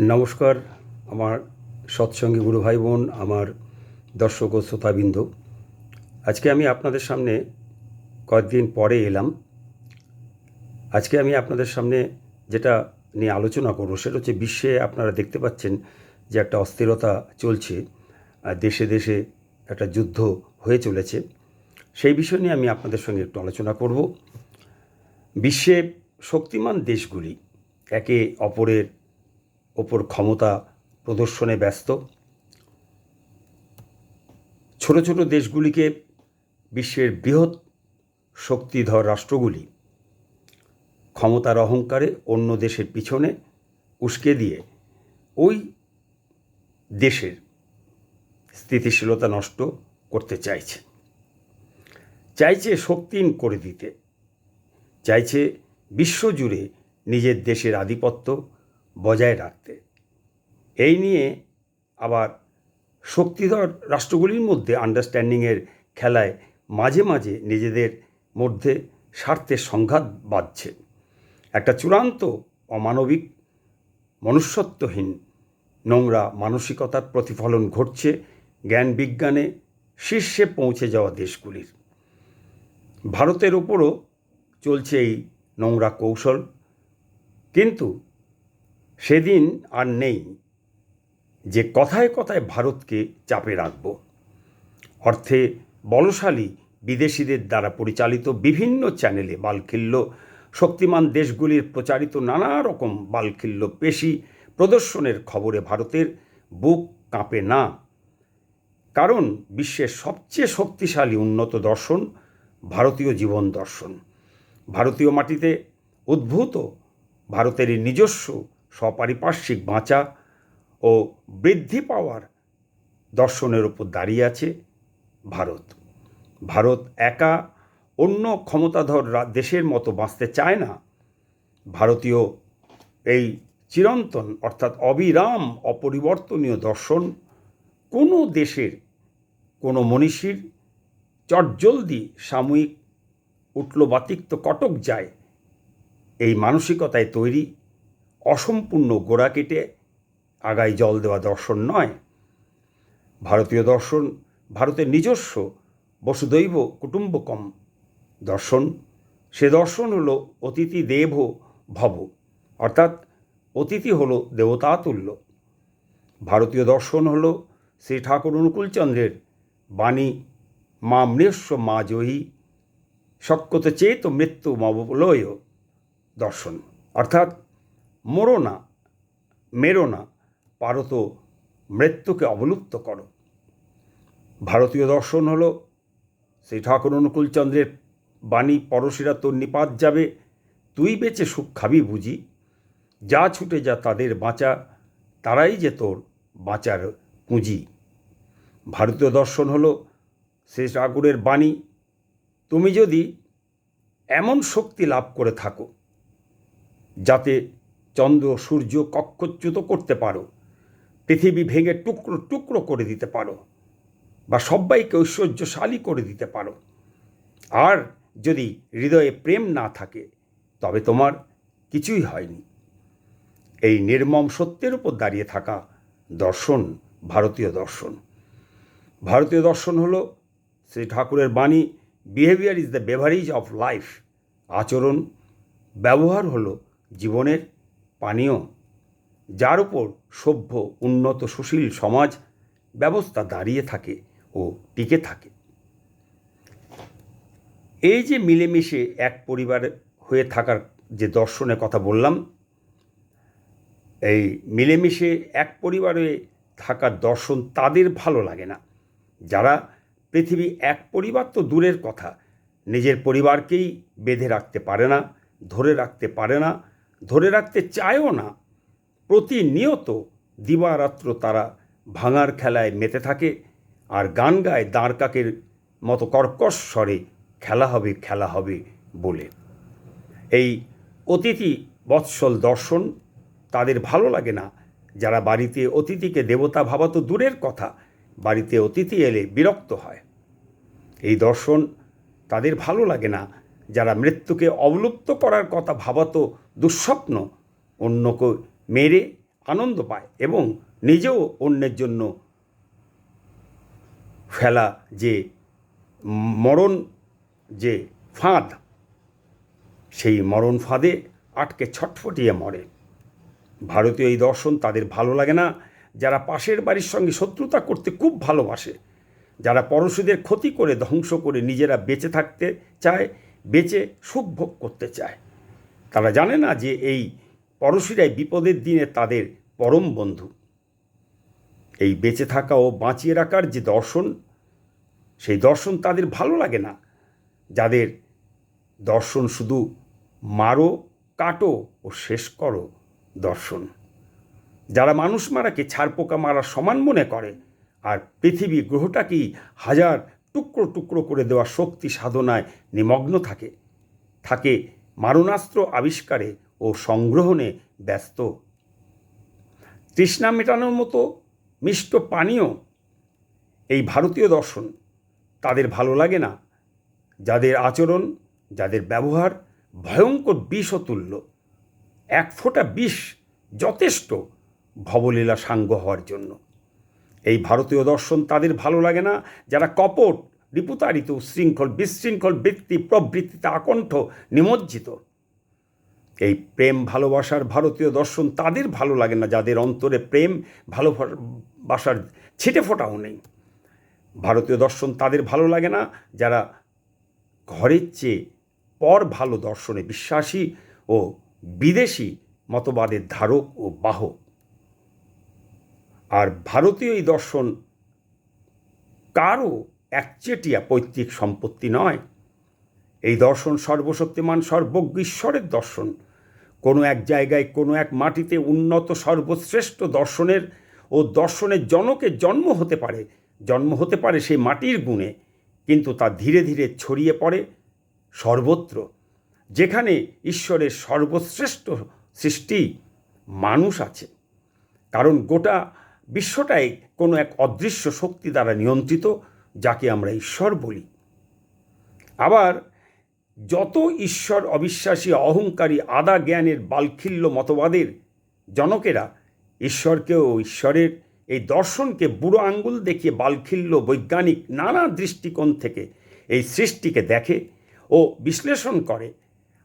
নমস্কার, আমার সৎসঙ্গী গুরু ভাই বোন আমার দর্শক ও শ্রোতাবৃন্দ। আজকে আমি আপনাদের সামনে কয়েকদিন পরে এলাম। আজকে আমি আপনাদের সামনে যেটা নিয়ে আলোচনা করব, সেটা হচ্ছে বিশ্বে আপনারা দেখতে পাচ্ছেন যে একটা অস্থিরতা চলছে দেশে দেশে একটা যুদ্ধ হয়ে চলেছে। সেই বিষয় নিয়ে আমি আপনাদের সঙ্গে একটু আলোচনা করব। বিশ্বে শক্তিমান দেশগুলি, একে অপরের ওপর ক্ষমতা প্রদর্শনে ব্যস্ত। ছোট ছোট দেশগুলিকে বিশ্বের বৃহৎ শক্তিধর রাষ্ট্রগুলি ক্ষমতার অহংকারে অন্য দেশের পিছনে উস্কে দিয়ে ওই দেশের স্থিতিশীলতা নষ্ট করতে চাইছে। চাইছে শক্তিহীন করে দিতে। চাইছে বিশ্বজুড়ে নিজের দেশের আধিপত্য বজায় রাখতে। এই নিয়ে আবার শক্তিধর রাষ্ট্রগুলির মধ্যে আন্ডারস্ট্যান্ডিংয়ের খেলায় মাঝে মাঝে নিজেদের মধ্যে স্বার্থের সংঘাত বাঁধছে। একটা চূড়ান্ত অমানবিক মনুষ্যত্বহীন নোংরা মানসিকতার প্রতিফলন ঘটছে জ্ঞান বিজ্ঞানে শীর্ষে পৌঁছে যাওয়া দেশগুলির। ভারতের ওপরও চলছে এই নোংরা কৌশল। কিন্তু সেদিন আর নেই যে কথায় কথায় ভারতকে চাপে রাখব। অর্থে বলশালী বিদেশিদের দ্বারা পরিচালিত বিভিন্ন চ্যানেলে বালখিল্য, শক্তিমান দেশগুলির প্রচারিত নানা রকম বালখিল্য পেশি প্রদর্শনের খবরে ভারতের বুক কাঁপে না। কারণ বিশ্বের সবচেয়ে শক্তিশালী উন্নত দর্শন ভারতীয় জীবন দর্শন। ভারতীয় মাটিতে উদ্ভূত ভারতেরই নিজস্ব স্বপারিপার্শ্বিক বাঁচা ও বৃদ্ধি পাওয়ার দর্শনের উপর দাঁড়িয়ে আছে ভারত। ভারত একা অন্য ক্ষমতাধর দেশের মতো বাঁচতে চায় না। ভারতীয় এই চিরন্তন অর্থাৎ অবিরাম অপরিবর্তনীয় দর্শন কোনো দেশের, কোনো মনীষীর চটজলদি সাময়িক উঠল বাতিক্ত কটক যায় এই মানসিকতায় তৈরি অসম্পূর্ণ গোড়া কেটে আগায় জল দেওয়া দর্শন নয়। ভারতীয় দর্শন ভারতের নিজস্ব বসুদৈব কুটুম্বকম দর্শন। সে দর্শন হলো অতিথি দেব ভব, অর্থাৎ অতিথি হলো দেবতাতুল্য ভারতীয় দর্শন হলো শ্রী ঠাকুর অনুকূলচন্দ্রের বাণী, মা মৃষ্য, মা জয়ী শক্যত চেত মৃত্যু মবলয় দর্শন। অর্থাৎ মরো না, মেরো না, পারো তো মৃত্যুকে অবলুপ্ত করো। ভারতীয় দর্শন হল, শ্রী ঠাকুর অনুকূলচন্দ্রের বাণী পরশিরা তোর নিপাত যাবে, তুই বেঁচে সুখ খাবি বুঝি, যা ছুটে যা তাদের বাঁচা, তারাই যে তোর বাঁচার পুঁজি। ভারতীয় দর্শন হল, শ্রী ঠাকুরের বাণী, তুমি যদি এমন শক্তি লাভ করে থাকো, যাতে চন্দ্র সূর্য কক্ষচ্যুত করতে পারো। পৃথিবী ভেঙে টুকরো টুকরো করে দিতে পারো বা সবাইকে ঐশ্বর্যশালী করে দিতে পারো। আর যদি হৃদয়ে প্রেম না থাকে, তবে তোমার কিছুই হয়নি। এই নির্মম সত্যের উপর দাঁড়িয়ে থাকা দর্শন ভারতীয় দর্শন। ভারতীয় দর্শন হলো শ্রী ঠাকুরের বাণী behaviour is the beverage of life আচরণ, ব্যবহার হলো জীবনের পানীয়, যার উপর সভ্য, উন্নত, সুশীল সমাজ ব্যবস্থা দাঁড়িয়ে থাকে ও টিকে থাকে। এই যে মিলেমিশে এক পরিবার হয়ে থাকার যে দর্শনের কথা বললাম, এই মিলেমিশে এক পরিবারে থাকার দর্শন তাদের ভালো লাগে না। যারা পৃথিবী এক পরিবার তো দূরের কথা, নিজের পরিবারকেই বেঁধে রাখতে পারে না, ধরে রাখতে পারে না ধরে রাখতে চায়ও না। প্রতিনিয়ত দিবারাত্র তারা ভাঙার খেলায় মেতে থাকে আর গান গায় দাঁড় কাকের মতো কর্কশ স্বরে, খেলা হবে খেলা হবে বলে। এই অতিথি বৎসল দর্শন তাদের ভালো লাগে না। যারা বাড়িতে অতিথিকে দেবতা ভাবা তো দূরের কথা, বাড়িতে অতিথি এলে বিরক্ত হয়। এই দর্শন তাদের ভালো লাগে না। যারা মৃত্যুকে অবলুপ্ত করার কথা ভাবাতো দুঃস্বপ্ন, অন্যকে মেরে আনন্দ পায় এবং নিজেও অন্যের জন্য ফেলা যে মরণ যে ফাঁদ, সেই মরণ ফাঁদে আটকে ছটফটিয়ে মরে। ভারতীয় এই দর্শন তাদের ভালো লাগে না। যারা পাশের বাড়ির সঙ্গে শত্রুতা করতে খুব ভালোবাসে, যারা পড়শিদের ক্ষতি করে ধ্বংস করে নিজেরা বেঁচে থাকতে চায় বেঁচে সুখ ভোগ করতে চায়। তারা জানে না যে এই পড়শিরাই বিপদের দিনে তাদের পরম বন্ধু। এই বেঁচে থাকা ও বাঁচিয়ে রাখার যে দর্শন, সেই দর্শন তাদের ভালো লাগে না। যাদের দর্শন শুধু মারো, কাটো ও শেষ করো দর্শন। যারা মানুষ মারাকে ছাড়পোকা মারার সমান মনে করে, আর পৃথিবী গ্রহটাকেই হাজার টুকরো টুকরো করে দেওয়া শক্তি সাধনায় নিমগ্ন থাকে। থাকে মারণাস্ত্র আবিষ্কারে ও সংগ্রহণে ব্যস্ত। তৃষ্ণা মেটানোর মতো মিষ্ট পানীয় এই ভারতীয় দর্শন তাদের ভালো লাগে না। যাদের আচরণ, যাদের ব্যবহার ভয়ঙ্কর বিষতুল্য। এক ফোঁটা বিষ যথেষ্ট ভবলীলা সাঙ্গ হওয়ার জন্য। এই ভারতীয় দর্শন তাদের ভালো লাগে না। যারা কপট রিপুতাড়িত শৃঙ্খল বিশৃঙ্খল বৃত্তি, প্রবৃত্তিতে আকণ্ঠ, নিমজ্জিত। এই প্রেম ভালোবাসার ভারতীয় দর্শন তাদের ভালো লাগে না, যাদের অন্তরে প্রেম ভালোবাসার ছিটে ফোটাও নেই। ভারতীয় দর্শন তাদের ভালো লাগে না, যারা ঘরের চেয়ে পর ভালো দর্শনে বিশ্বাসী ও বিদেশি মতবাদের ধারক ও বাহক। আর ভারতীয় এই দর্শন কারও একচেটিয়া পৈতৃক সম্পত্তি নয়। এই দর্শন সর্বশক্তিমান সর্বজ্ঞ ঈশ্বরের দর্শন। কোনো এক জায়গায় কোনো এক মাটিতে উন্নত সর্বশ্রেষ্ঠ দর্শনের ও দর্শনের জনকের জন্ম হতে পারে। জন্ম হতে পারে সেই মাটির গুণে, কিন্তু তা ধীরে ধীরে ছড়িয়ে পড়ে সর্বত্র, যেখানে ঈশ্বরের সর্বশ্রেষ্ঠ সৃষ্টি মানুষ আছে। কারণ গোটা বিশ্বটাই কোনো এক অদৃশ্য শক্তি দ্বারা নিয়ন্ত্রিত, যাকে আমরা ঈশ্বর বলি। আবার যত ঈশ্বর অবিশ্বাসী, অহংকারী আদা জ্ঞানের বালখিল্য মতবাদের জনকেরা, ঈশ্বরকেও ঈশ্বরের এই দর্শনকে বুড়ো আঙ্গুল দেখিয়ে বালখিল্য, বৈজ্ঞানিক নানা দৃষ্টিকোণ থেকে এই সৃষ্টিকে দেখে ও বিশ্লেষণ করে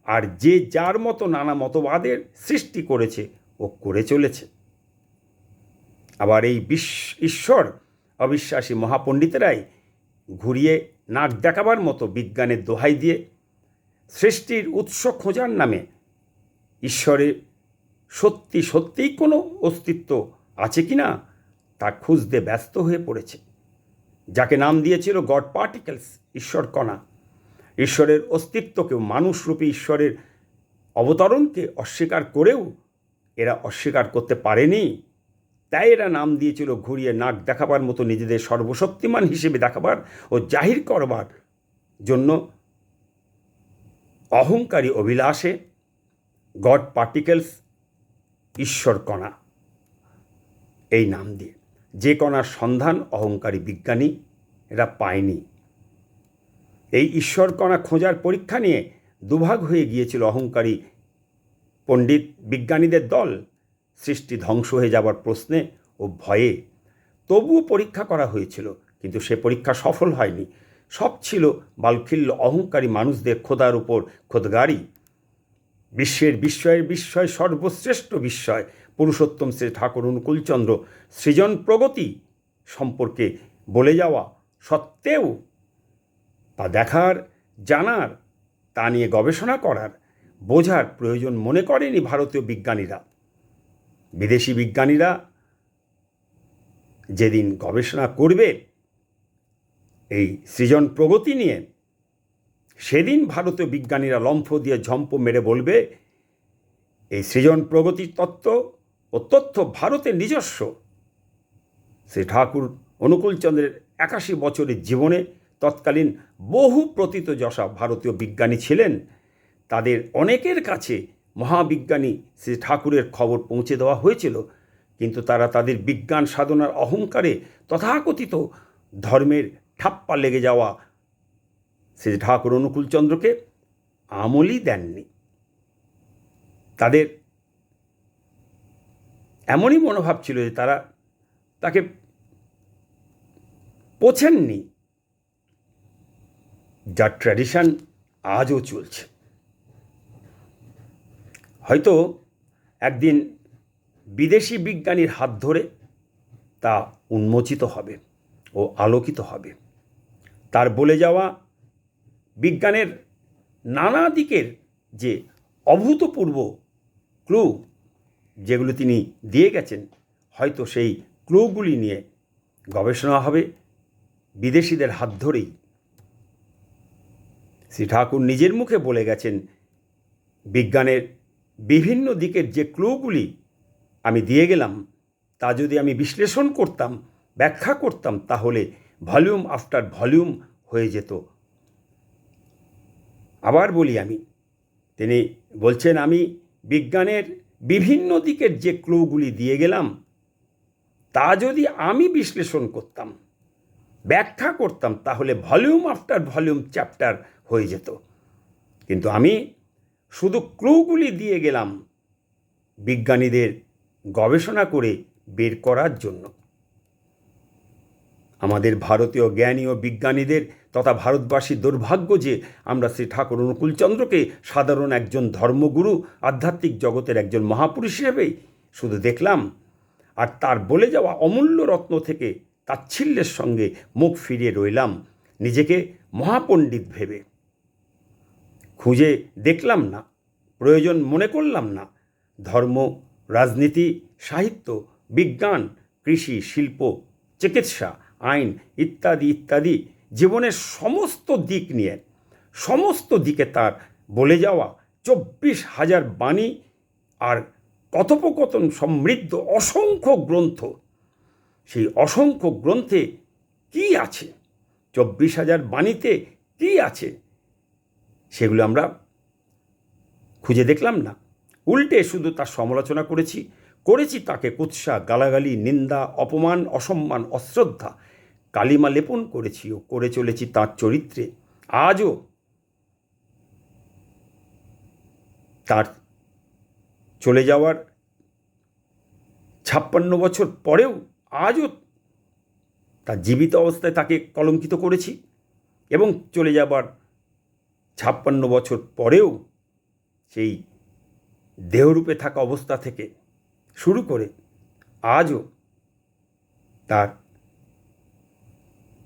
আর যে যার মতো নানা মতবাদের সৃষ্টি করেছে ও করে চলেছে। আবার এই বিশ্ব ঈশ্বর অবিশ্বাসী মহাপণ্ডিতেরাই ঘুরিয়ে নাক দেখাবার মতো বিজ্ঞানের দোহাই দিয়ে সৃষ্টির উৎস খোঁজার নামে ঈশ্বরের সত্যি সত্যিই কোনো অস্তিত্ব আছে কি না তা খুঁজতে ব্যস্ত হয়ে পড়েছে। যাকে নাম দিয়েছিল গড পার্টিকেলস ঈশ্বর কণা। ঈশ্বরের অস্তিত্বকেও মানুষরূপী ঈশ্বরের অবতরণকে অস্বীকার করেও এরা অস্বীকার করতে পারেনি। তাই এরা নাম দিয়েছিল ঘুরিয়ে নাক দেখাবার মতো নিজেদের সর্বশক্তিমান হিসেবে দেখাবার ও জাহির করবার জন্য। অহংকারী অভিলাষে, গড পার্টিকেলস, ঈশ্বর কণা। এই নাম দিয়ে যে কণার সন্ধান অহংকারী বিজ্ঞানী এরা পায়নি। এই ঈশ্বর কণা খোঁজার পরীক্ষা নিয়ে দুভাগ হয়ে গিয়েছিল অহংকারী পণ্ডিত বিজ্ঞানীদের দল। সৃষ্টি ধ্বংস হয়ে যাবার প্রশ্নে ও ভয়ে তবুও পরীক্ষা করা হয়েছিল, কিন্তু সে পরীক্ষা সফল হয়নি। সব ছিল বালখিল্য অহংকারী মানুষদের খোদার উপর খোদগারি। বিশ্বের বিস্ময়ের বিস্ময়, সর্বশ্রেষ্ঠ বিস্ময়, পুরুষোত্তম শ্রী ঠাকুর অনুকূলচন্দ্র সৃজন প্রগতি সম্পর্কে বলে যাওয়া সত্ত্বেও তা দেখার, জানার, তা নিয়ে গবেষণা করার বোঝার প্রয়োজন মনে করেনি ভারতীয় বিজ্ঞানীরা। বিদেশি বিজ্ঞানীরা যেদিন গবেষণা করবে, এই সৃজন প্রগতি নিয়ে, সেদিন ভারতীয় বিজ্ঞানীরা লম্ফ দিয়ে ঝম্প মেরে বলবে, এই সৃজন প্রগতির তত্ত্ব ও তথ্য ভারতের নিজস্ব। শ্রী ঠাকুর অনুকূলচন্দ্রের একাশি বছরের জীবনে তৎকালীন বহু প্রতীত যশা ভারতীয় বিজ্ঞানী ছিলেন। তাদের অনেকের কাছে মহাবিজ্ঞানী শ্রী ঠাকুরের খবর পৌঁছে দেওয়া হয়েছিল, কিন্তু তারা তাদের বিজ্ঞান সাধনার অহংকারে তথাকথিত ধর্মের ঠাপ্পা লেগে যাওয়া শ্রী ঠাকুর অনুকূলচন্দ্রকে আমলই দেননি। তাদের এমনই মনোভাব ছিল যে তারা তাকে পোছেননি। যার ট্র্যাডিশন আজও চলছে। হয়তো একদিন বিদেশি বিজ্ঞানীর হাত ধরে তা উন্মোচিত হবে ও আলোকিত হবে। তার বলে যাওয়া বিজ্ঞানের নানা দিকের যে অভূতপূর্ব ক্লু যেগুলো তিনি দিয়ে গেছেন, হয়তো সেই ক্লুগুলি নিয়ে গবেষণা হবে। বিদেশিদের হাত ধরেই শ্রী ঠাকুর নিজের মুখে বলে গেছেন, বিজ্ঞানের বিভিন্ন দিকের যে ক্লুগুলি আমি দিয়ে গেলাম, তা যদি আমি বিশ্লেষণ করতাম, ব্যাখ্যা করতাম, তাহলে ভলিউম আফটার ভলিউম হয়ে যেত। আবার বলি আমি, তিনি বলছেন, আমি বিজ্ঞানের বিভিন্ন দিকের যে ক্লুগুলি দিয়ে গেলাম, তা যদি আমি বিশ্লেষণ করতাম, ব্যাখ্যা করতাম, তাহলে ভলিউম আফটার ভলিউম চ্যাপ্টার হয়ে যেত। কিন্তু আমি শুধু ক্লুগুলি দিয়ে গেলাম বিজ্ঞানীদের গবেষণা করে বের করার জন্য। আমাদের ভারতীয় জ্ঞানী ও বিজ্ঞানীদের তথা ভারতবাসীর দুর্ভাগ্য যে আমরা শ্রী ঠাকুর অনুকূলচন্দ্রকে সাধারণ একজন ধর্মগুরু, আধ্যাত্মিক জগতের একজন মহাপুরুষ হিসেবেই শুধু দেখলাম আর তার বলে যাওয়া অমূল্য রত্ন থেকে তাচ্ছিল্যের সঙ্গে মুখ ফিরিয়ে রইলাম নিজেকে মহাপণ্ডিত ভেবে। খুঁজে দেখলাম না, প্রয়োজন মনে করলাম না। ধর্ম, রাজনীতি, সাহিত্য, বিজ্ঞান, কৃষি, শিল্প, চিকিৎসা, আইন ইত্যাদি ইত্যাদি জীবনের সমস্ত দিক নিয়ে, সমস্ত দিকে তার বলে যাওয়া চব্বিশ হাজার বাণী আর কথোপকথন সমৃদ্ধ অসংখ্য গ্রন্থ। সেই অসংখ্য গ্রন্থে কি আছে? চব্বিশ হাজার বাণীতে কি আছে? সেগুলো আমরা খুঁজে দেখলাম না। উল্টে শুধু তার সমালোচনা করেছি করেছি তাকে কুৎসা, গালাগালি, নিন্দা, অপমান, অসম্মান, অশ্রদ্ধা, কালিমা লেপন করেছি ও করে চলেছি তার চরিত্রে। আজও তার চলে যাওয়ার ছাপ্পান্ন বছর পরেও আজও তার জীবিত অবস্থায় তাকে কলঙ্কিত করেছি এবং চলে যাবার ছাপ্পান্ন বছর পরেও সেই দেহরূপে থাকা অবস্থা থেকে শুরু করে আজও তার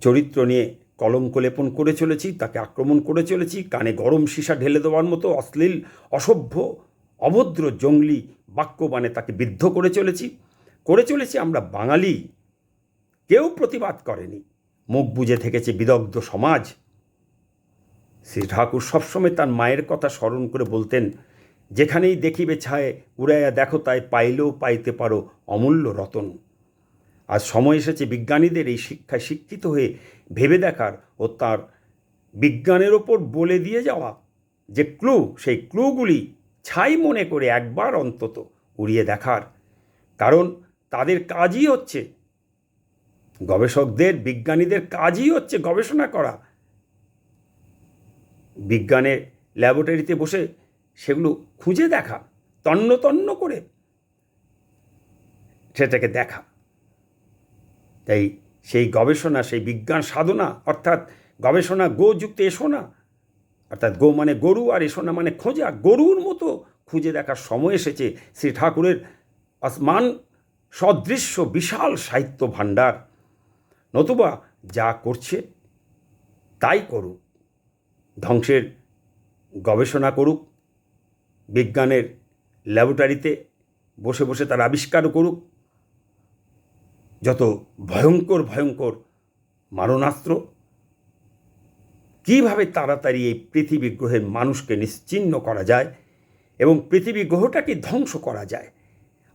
চরিত্র নিয়ে কলঙ্ক লেপন করে চলেছি, তাকে আক্রমণ করে চলেছি, কানে গরম সীসা ঢেলে দেওয়ার মতো অশ্লীল, অসভ্য, অভদ্র জঙ্গলি বাক্যবানে তাকে বিদ্ধ করে চলেছি। করে চলেছি আমরা বাঙালি। কেউ প্রতিবাদ করেনি। মুখ বুঝে থেকেছে বিদগ্ধ সমাজ। শ্রী ঠাকুর সবসময় তার মায়ের কথা স্মরণ করে বলতেন, যেখানেই দেখিবে ছায়, উড়াইয়া দেখো তাই পাইলেও পাইতে পারো অমূল্য রতন। আজ সময় এসেছে বিজ্ঞানীদের এই শিক্ষায় শিক্ষিত হয়ে ভেবে দেখার ও তার বিজ্ঞানের ওপর বলে দিয়ে যাওয়া। যে ক্লু, সেই ক্লুগুলি ছাই মনে করে একবার অন্তত উড়িয়ে দেখার। কারণ তাদের কাজই হচ্ছে, গবেষকদের, বিজ্ঞানীদের কাজই হচ্ছে গবেষণা করা। বিজ্ঞানের ল্যাবরেটরিতে বসে সেগুলো খুঁজে দেখা, তন্ন তন্ন করে সেটাকে দেখা। তাই সেই গবেষণা, সেই বিজ্ঞান সাধনা, অর্থাৎ গবেষণা গো যুক্ত এসো না, অর্থাৎ গো মানে গরু আর এসো না মানে খোঁজা, গরুর মতো খুঁজে দেখার সময় এসেছে শ্রী ঠাকুরের আসমান সদৃশ্য বিশাল সাহিত্য ভাণ্ডার। নতুবা যা করছে তাই করুক ধ্বংসের গবেষণা করুক, বিজ্ঞানের ল্যাবরেটরিতে বসে বসে তার আবিষ্কার করুক। যত ভয়ঙ্কর ভয়ঙ্কর মারণাস্ত্র, কীভাবে তাড়াতাড়ি এই পৃথিবী গ্রহের মানুষকে নিশ্চিহ্ন করা যায় এবং পৃথিবী গ্রহটাকে ধ্বংস করা যায়,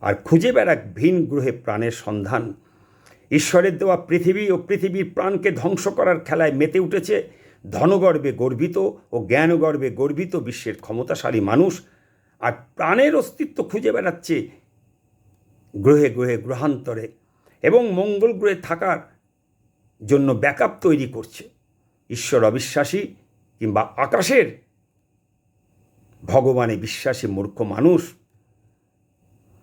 আর খুঁজে বেড়াক ভিন গ্রহে প্রাণের সন্ধান। ঈশ্বরের দেওয়া পৃথিবী ও পৃথিবীর প্রাণকে ধ্বংস করার খেলায় মেতে উঠেছে ধনগর্বে গর্বিত ও জ্ঞানগর্বে গর্বিত বিশ্বের ক্ষমতাশালী মানুষ আর প্রাণের অস্তিত্ব খুঁজে বেড়াচ্ছে গ্রহে গ্রহে গ্রহান্তরে এবং মঙ্গল গ্রহে থাকার জন্য ব্যাকআপ তৈরি করছে। ঈশ্বর অবিশ্বাসী কিংবা আকাশের ভগবানে বিশ্বাসী মূর্খ মানুষ।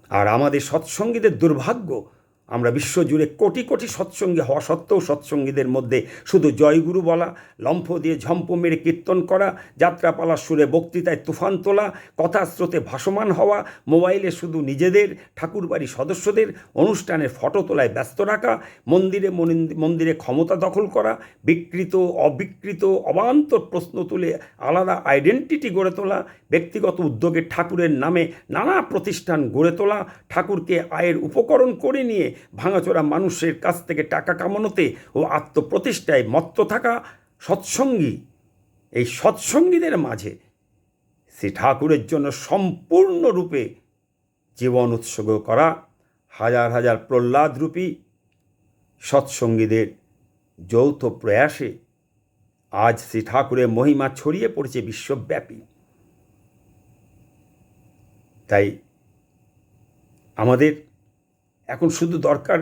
আর আমাদের সৎসঙ্গীদের দুর্ভাগ্য আমরা বিশ্বজুড়ে কোটি কোটি সৎসঙ্গী হওয়া সত্ত্বেও সৎসঙ্গীদের মধ্যে শুধু জয়গুরু বলা, লম্ফ দিয়ে ঝম্প মেরে কীর্তন করা যাত্রাপালার সুরে বক্তৃতায় তুফান তোলা কথা স্রোতে ভাসমান হওয়া, মোবাইলে শুধু নিজেদের, ঠাকুরবাড়ি সদস্যদের, অনুষ্ঠানের ফটো তোলায় ব্যস্ত রাখা, মন্দিরে মন্দিরে ক্ষমতা দখল করা, বিকৃত, অবিকৃত, অবান্তর প্রশ্ন তুলে আলাদা আইডেন্টিটি গড়ে তোলা, ব্যক্তিগত উদ্যোগে ঠাকুরের নামে নানা প্রতিষ্ঠান গড়ে তোলা, ঠাকুরকে আয়ের উপকরণ করে নিয়ে ভাঙাচোরা মানুষের কাছ থেকে টাকা কামানোতে ও আত্মপ্রতিষ্ঠায় মত্ত থাকা সৎসঙ্গী, এই সৎসঙ্গীদের মাঝে শ্রী ঠাকুরের জন্য সম্পূর্ণরূপে জীবন উৎসর্গ করা হাজার হাজার প্রহ্লাদরূপী সৎসঙ্গীদের যৌথ প্রয়াসে আজ শ্রী ঠাকুরের মহিমা ছড়িয়ে পড়েছে বিশ্বব্যাপী। তাই আমাদের এখন শুধু দরকার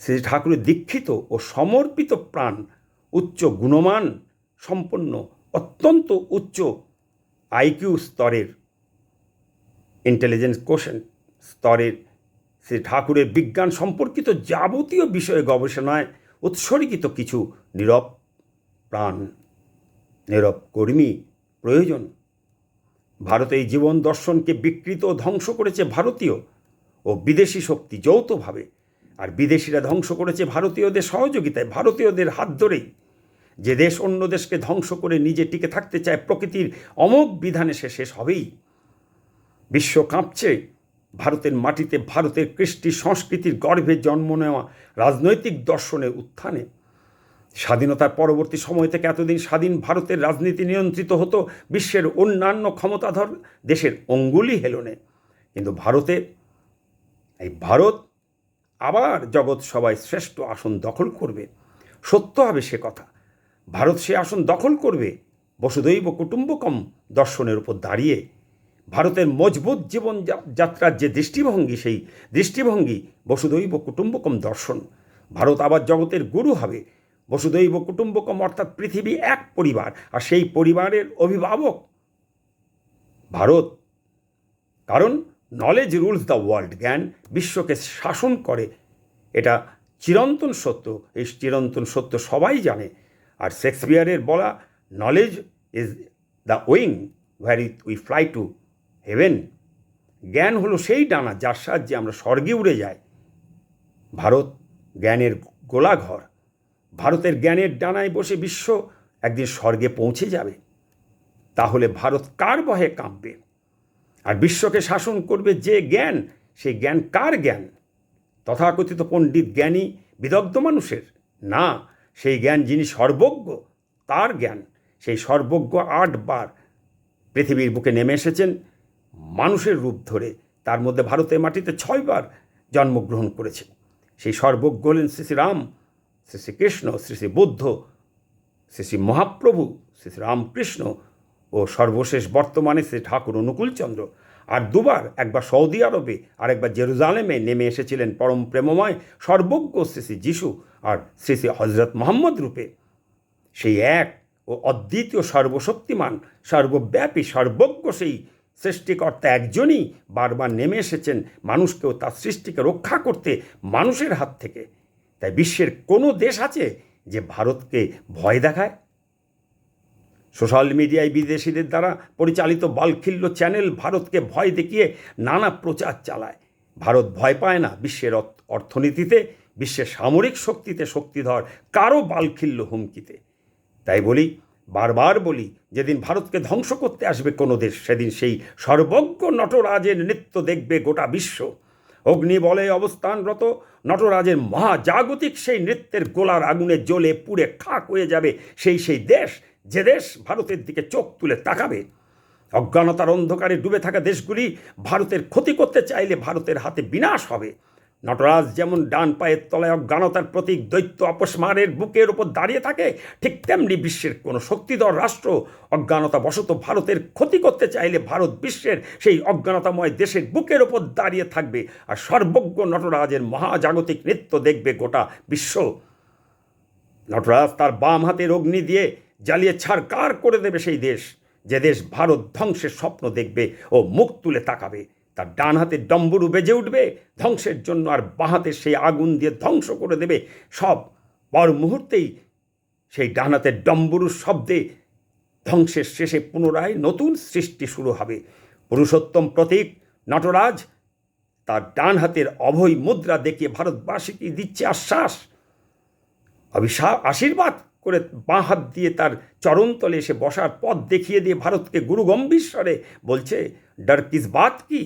শ্রী ঠাকুরের দীক্ষিত ও সমর্পিত প্রাণ, উচ্চ গুণমান, সম্পন্ন, অত্যন্ত উচ্চ আইকিউ স্তরের ইন্টেলিজেন্স কোশেন স্তরের শ্রী ঠাকুরের বিজ্ঞান সম্পর্কিত যাবতীয় বিষয়ে গবেষণায় উৎসর্গিত কিছু নীরব প্রাণ, নীরব কর্মী প্রয়োজন। ভারতে এই জীবন দর্শনকে বিকৃত ধ্বংস করেছে ভারতীয় ও বিদেশি শক্তি যৌথভাবে। আর বিদেশিরা ধ্বংস করেছে ভারতীয়দের সহযোগিতায়, ভারতীয়দের হাত ধরেই। যে দেশ অন্য দেশকে ধ্বংস করে নিজে টিকে থাকতে চায়, প্রকৃতির অমোঘ বিধানে সে শেষ হবেই। বিশ্ব কাঁপছে। ভারতের মাটিতে ভারতের কৃষ্টি সংস্কৃতির গর্ভে জন্ম নেওয়া রাজনৈতিক দর্শনের উত্থানে। স্বাধীনতার পরবর্তী সময় থেকে এতদিন স্বাধীন ভারতের রাজনীতি নিয়ন্ত্রিত হতো, বিশ্বের অন্যান্য ক্ষমতাধর দেশের অঙ্গুলি হেলনে। কিন্তু ভারতে এই ভারত আবার জগৎ সবাই শ্রেষ্ঠ আসন দখল করবে। সত্য হবে সে কথা। ভারত সে আসন দখল করবে। বসুদৈব কুটুম্বকম দর্শনের উপর দাঁড়িয়ে। ভারতের মজবুত জীবন যাত্রার যে দৃষ্টিভঙ্গি, সেই দৃষ্টিভঙ্গি বসুদৈব কুটুম্বকম দর্শন। ভারত আবার জগতের গুরু হবে। বসুদৈব কুটুম্বকম অর্থাৎ পৃথিবী এক পরিবার, আর সেই পরিবারের অভিভাবক ভারত। কারণ নলেজ রুলস দ্য ওয়ার্ল্ড জ্ঞান বিশ্বকে শাসন করে এটা চিরন্তন সত্য এই চিরন্তন সত্য সবাই জানে আর শেক্সপিয়ারের বলা knowledge is the wing where we fly to heaven জ্ঞান হলো সেই ডানা যার সাহায্যে আমরা স্বর্গে উড়ে যাই ভারত জ্ঞানের গোলাঘর ভারতের জ্ঞানের ডানায় বসে বিশ্ব একদিন স্বর্গে পৌঁছে যাবে তাহলে ভারত কার বহে কাঁপবে আর বিশ্বকে শাসন করবে যে জ্ঞান, সেই জ্ঞান কার জ্ঞান? তথাকথিত পণ্ডিত জ্ঞানী বিদগ্ধ মানুষের? না, সেই জ্ঞান যিনি সর্বজ্ঞ, তার জ্ঞান। সেই সর্বজ্ঞ আটবার পৃথিবীর বুকে নেমে এসেছেন মানুষের রূপ ধরে। তার মধ্যে ভারতের মাটিতে ছয়বার জন্মগ্রহণ করেছে। সেই সর্বজ্ঞ হলেন শ্রী শ্রী রাম, শ্রী শ্রীকৃষ্ণ শ্রী শ্রী বুদ্ধ, শ্রী শ্রী মহাপ্রভু, শ্রী শ্রী রামকৃষ্ণ ও সর্বশেষ বর্তমানে শ্রী ঠাকুর অনুকূলচন্দ্র আর দুবার একবার সৌদি আরবে আর একবার জেরুজালেমে নেমে এসেছিলেন পরম প্রেমময় সর্বজ্ঞ শ্রী শ্রী যিশু আর শ্রী শ্রী হজরত মোহাম্মদ রূপে। সেই এক ও অদ্বিতীয় সর্বশক্তিমান, সর্বব্যাপী, সর্বজ্ঞ সেই সৃষ্টিকর্তা একজনই বারবার নেমে এসেছেন মানুষকেও তার সৃষ্টিকে রক্ষা করতে মানুষের হাত থেকে। তাই বিশ্বের কোনো দেশ আছে যে ভারতকে ভয় দেখায়? সোশ্যাল মিডিয়ায় বিদেশিদের দ্বারা পরিচালিত বালখিল্য চ্যানেল ভারতকে ভয় দেখিয়ে নানা প্রচার চালায়। ভারত ভয় পায় না বিশ্বের অর্থনীতিতে, বিশ্বের সামরিক শক্তিতে শক্তিধর কারও বালখিল্য হুমকিতে। তাই বলি, বারবার বলি, যেদিন ভারতকে ধ্বংস করতে আসবে কোনো দেশ, সেদিন সেই সর্বজ্ঞ নটরাজের নৃত্য দেখবে গোটা বিশ্ব। অগ্নি বলে অবস্থানরত নটরাজের মহাজাগতিক সেই নৃত্যের গোলার আগুনে জ্বলে পুড়ে খাক হয়ে যাবে সেই সেই দেশ যে দেশ ভারতের দিকে চোখ তুলে তাকাবে, অজ্ঞানতার অন্ধকারে ডুবে থাকা দেশগুলি ভারতের ক্ষতি করতে চাইলে ভারতের হাতে বিনাশ হবে। নটরাজ যেমন ডান পায়ের তলায় অজ্ঞানতার প্রতীক দৈত্য অপস্মারের বুকের ওপর দাঁড়িয়ে থাকে, ঠিক তেমনি বিশ্বের কোনো শক্তিধর রাষ্ট্র অজ্ঞানতা বশত ভারতের ক্ষতি করতে চাইলে ভারত বিশ্বের সেই অজ্ঞানতাময় দেশের বুকের ওপর দাঁড়িয়ে থাকবে আর সর্বজ্ঞ নটরাজের মহাজাগতিক নৃত্য দেখবে গোটা বিশ্ব। নটরাজ তার বাম হাতের অগ্নি দিয়ে জ্বালিয়ে ছাড়কার করে দেবে সেই দেশ। যে দেশ ভারত ধ্বংসের স্বপ্ন দেখবে ও মুখ তুলে তাকাবে। তার ডান হাতে ডম্বরু বেজে উঠবে, ধ্বংসের জন্য আর বাঁ হাতে সেই আগুন দিয়ে ধ্বংস করে দেবে। সব পর মুহূর্তেই সেই ডান হাতের ডম্বরুর শব্দে ধ্বংসের শেষে পুনরায় নতুন সৃষ্টি শুরু হবে। পুরুষোত্তম প্রতীক, নটরাজ, তার ডান হাতের অভয় মুদ্রা দেখিয়ে ভারতবাসীকে দিচ্ছে আশ্বাস। অভিশা আশীর্বাদ। করে বাঁ হাত দিয়ে তার চরণতলে এসে বসার পথ দেখিয়ে দিয়ে ভারতকে গুরু গম্ভীশ্বরে বলছে ডর কিস বাত কি?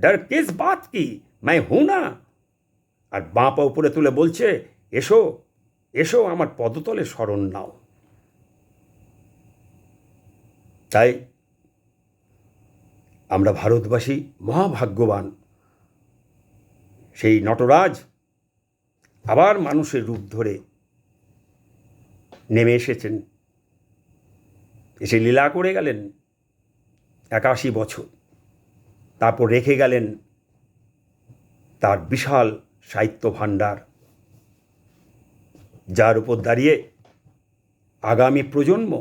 ডর কিস বাত কি? মাই হু না? আর বাঁ পা উপরে তুলে বলছে, এসো এসো আমার পদতলে স্মরণ নাও। তাই আমরা ভারতবাসী মহাভাগ্যবান। সেই নটরাজ আবার মানুষের রূপ ধরে নেমে এসেছেন। এসে লীলা করে গেলেন একাশি বছর। তারপর রেখে গেলেন তার বিশাল সাহিত্য ভাণ্ডার, যার উপর দাঁড়িয়ে আগামী প্রজন্ম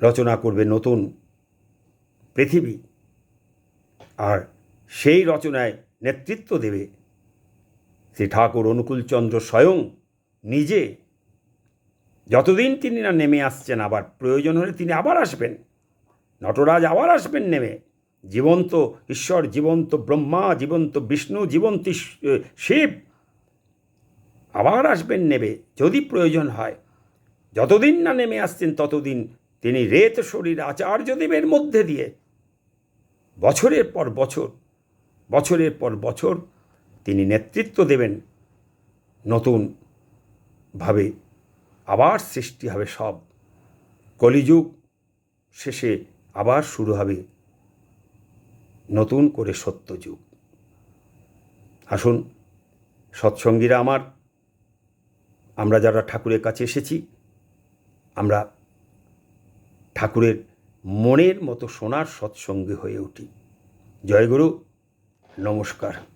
রচনা করবে নতুন পৃথিবী। আর সেই রচনায় নেতৃত্ব দেবে শ্রী ঠাকুর অনুকূলচন্দ্র স্বয়ং নিজে। যতদিন তিনি না নেমে আসছেন, আবার প্রয়োজন হলে তিনি আবার আসবেন। নটরাজ আবার আসবেন নেমে। জীবন্ত ঈশ্বর, জীবন্ত ব্রহ্মা, জীবন্ত বিষ্ণু, জীবন্ত শিব আবার আসবেন নেবে যদি প্রয়োজন হয়। যতদিন না নেমে আসছেন, ততদিন তিনি রেত শরীর আচার্যদেবের মধ্যে দিয়ে। বছরের পর বছর, বছরের পর বছর তিনি নেতৃত্ব দেবেন নতুনভাবে আবার সৃষ্টি হবে সব। কলিযুগ শেষে আবার শুরু হবে নতুন করে সত্যযুগ। আসুন, সৎসঙ্গীরা আমার, আমরা যারা ঠাকুরের কাছে এসেছি, আমরা ঠাকুরের মনের মতো সোনার সৎসঙ্গী হয়ে উঠি। জয়গুরু, নমস্কার।